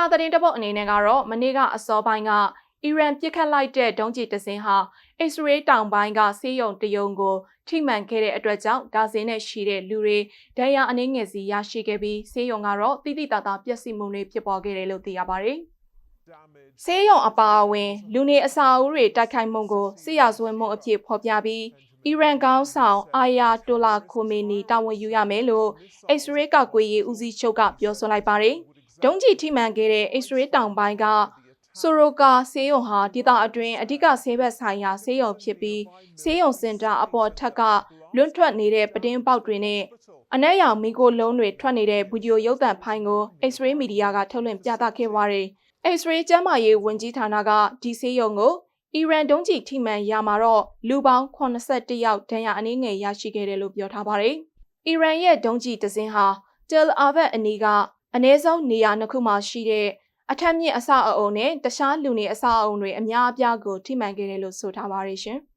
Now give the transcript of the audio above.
ကသတင်းတပုတ်အနေနဲ့ကတော့မနေ့ကအစောပိုင်းကအီရန်ပြစ်ခတ်လိုက်တဲ့ဒုံးကျည်တစ်စင်းဟာအစ္စရေးတောင်ပိုင်းကဆေးရုံတရုံကိုထိမှန်ခဲ့တဲ့အတွက်ကြောင့်ဒါဇင်နဲ့ရှိတဲ့လူတွေဒဏ်ရာအနည်းငယ်စီရရှိခဲ့ပြီးဆေးရုံကတော့တိတိတသားပျက်စီးမှုတွေဖြစ်ပေါ်ခဲ့တယ်လို့သိရပါတယ်။ဆေးရုံအပါအဝင် လူနေအစာအုပ်တွေတိုက်ခိုက်မှုကိုစစ်ရာဇဝတ်မှုအဖြစ်ဖော်ပြပြီးအီရန်ကောင်းဆောင်အာယာတိုလာခိုမေနီတာဝန်ယူရမယ်လို့အစ္စရေးကကွေရေးဦးစီးချုပ်ကပြောဆိုလိုက်ပါတယ်။ ဒုံးကျည်ထိမှန်ခဲ့တဲ့အစ္စရေးတောင်ပိုင်းကဆိုရိုကာဆေးရုံဟာဒေသအတွင်းအဓိကဆေးဘက်ဆိုင်ရာဆေးရုံဖြစ်ပြီးဆေးရုံစင်တာအပေါ်ထက်ကလွန့်ထွက်နေတဲ့ပတင်းပေါက်တွေနဲ့အနက်ရောင်မီကိုလုံးတွေထွက်နေတဲ့ဗီဒီယိုရုပ်သံဖိုင်ကို X-ray မီဒီယာကထုတ်လွှင့်ပြသခဲ့ပါတယ်။ X-ray ကျမ်းမာရေးဝန်ကြီးဌာနကဒီဆေးရုံကိုအီရန်ဒုံးကျည်ထိမှန်ရမှာတော့လူပေါင်း81ယောက်ဒဏ်ရာအနည်းငယ်ရရှိခဲ့တယ်လို့ပြောထားပါတယ်။အီရန်ရဲ့ဒုံးကျည်တစ်စင်းဟာ Tel Aviv အနီးက အနည်းဆုံးနေရာနှစ်ခုမှာရှိတဲ့အထက်မြင့်အဆောက်အအုံနဲ့တခြားလူနေအဆောက်အအုံတွေအများအပြားကိုထိမှန်ခဲ့တယ်လို့ဆိုထားပါတယ်ရှင်။